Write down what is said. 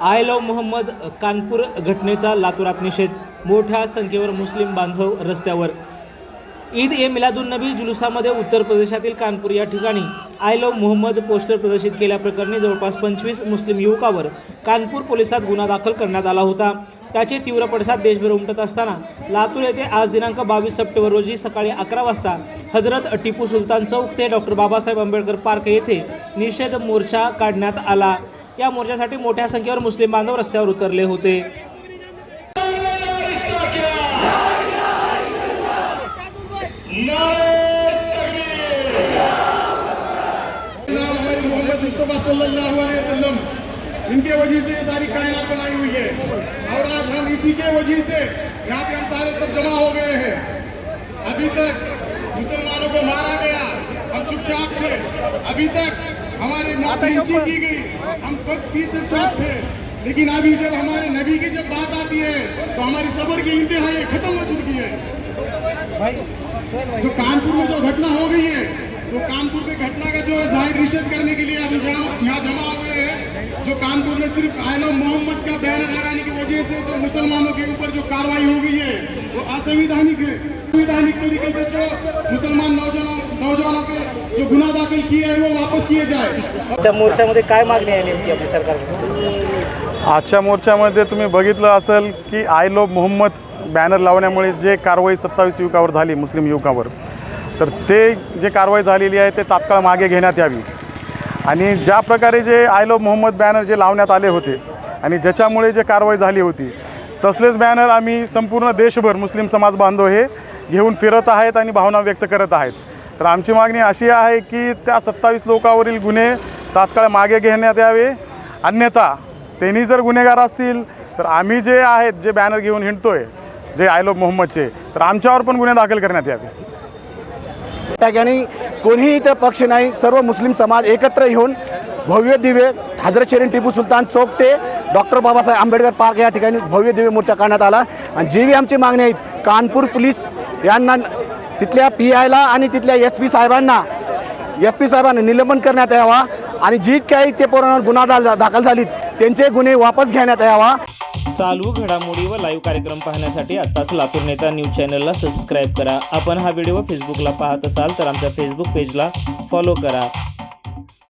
I love Mohammed Kanpur घटनेचा लातूरात निषेध. मोठ्या संख्येवर मुस्लिम बांधव रस्त्यावर. ईद ए मिलादुन्नबी जुलुसामध्ये उत्तर प्रदेशातील कानपूर या ठिकाणी आय लव मोहम्मद पोस्टर प्रदर्शित केल्याप्रकरणी जवळपास पंचवीस मुस्लिम युवकावर कानपूर पोलिसात गुन्हा दाखल करण्यात आला होता. त्याचे तीव्र पडसाद देशभर उमटत असताना लातूर येथे आज दिनांक बावीस सप्टेंबर रोजी सकाळी अकरा वाजता हजरत टिपू सुलतान चौक ते डॉक्टर बाबासाहेब आंबेडकर पार्क येथे निषेध मोर्चा काढण्यात आला. या मोर्चासाठी मोठ्या संख्येवर मुस्लिम बांधव रस्त्यावर उतरले होते. इनके वजह से ये सारी कायनात बनाई हुई है। और आज हम इसी के वजह से यहाँ पे हम सारे सब जमा हो गए हैं। अभी तक मुसलमानों को मारा गया। हम चुपचाप थे। अभी तक हमारे मौत नीचे की गई। हम खुद भी चुपचाप थे लेकिन अभी जब हमारे नबी की जब बात आती है तो हमारी सबर की इंतहाई खत्म हो चुकी है। जो कानपुर में जो घटना हो गई है तो कानपुर के घटना का जो है ज़ाहिर निषेध करने के लिए हम जहाँ यहाँ जमा हुए हैं जो कानपुर में सिर्फ़ आयलो मोहम्मद का बैनर लगाने की वजह से जो मुसलमानों के ऊपर जो कार्रवाई हो गई है वो असंविधानिक है। किए हैं वो वापस किए जाए आजच्या मोर्चामध्ये काय मागणी आहे नेमकी आपली आजच्या मोर्चामध्ये तुम्ही बघितलं असेल की आय लो मोहम्मद बॅनर लावण्यामुळे जे कारवाई सत्तावीस युवकावर झाली मुस्लिम युवकावर. तर ते जे कारवाई झालेली आहे ते तात्काळ मागे घेण्यात यावी. आणि ज्या प्रकारे जे आय लो मोहम्मद बॅनर जे लावण्यात आले होते आणि ज्याच्यामुळे जे कारवाई झाली होती तसलेच बॅनर आम्ही संपूर्ण देशभर मुस्लिम समाज बांधव हे घेऊन फिरत आहेत आणि भावना व्यक्त करत आहेत. तर आमची मागणी अशी आहे की त्या सत्तावीस लोकांवरील गुन्हे तात्काळ मागे घेण्यात यावे. अन्यथा त्यांनी जर गुन्हेगार असतील तर आम्ही जे आहेत जे बॅनर घेऊन हिंडतोय जे आयलो मोहम्मदचे तर आमच्यावर पण गुन्हे दाखल करण्यात यावे. त्या ठिकाणी कोणीही इथं पक्ष नाही सर्व मुस्लिम समाज एकत्र येऊन भव्य दिव्य हजरत शरीन टिपू सुलतान चौक ते डॉक्टर बाबासाहेब आंबेडकर पार्क या ठिकाणी भव्य दिव्य मोर्चा काढण्यात आला. आणि जी बी आमची मागणी आहेत कानपूर पोलीस यांना तिथल्या पी आयला आणि तिथल्या एस पी साहेबांना एस पी साहेबांना निलंबन करण्यात यावा आणि जी काही ते पोरांवर गुन्हा दाखल झालीत त्यांचे गुन्हे वापस घेण्यात यावा. चालू घडामोडी व लाईव्ह कार्यक्रम पाहण्यासाठी आत्ताच लातूर नेता न्यूज चॅनलला सबस्क्राईब करा. आपण हा व्हिडिओ फेसबुकला पाहत असाल तर आमच्या फेसबुक पेजला फॉलो करा.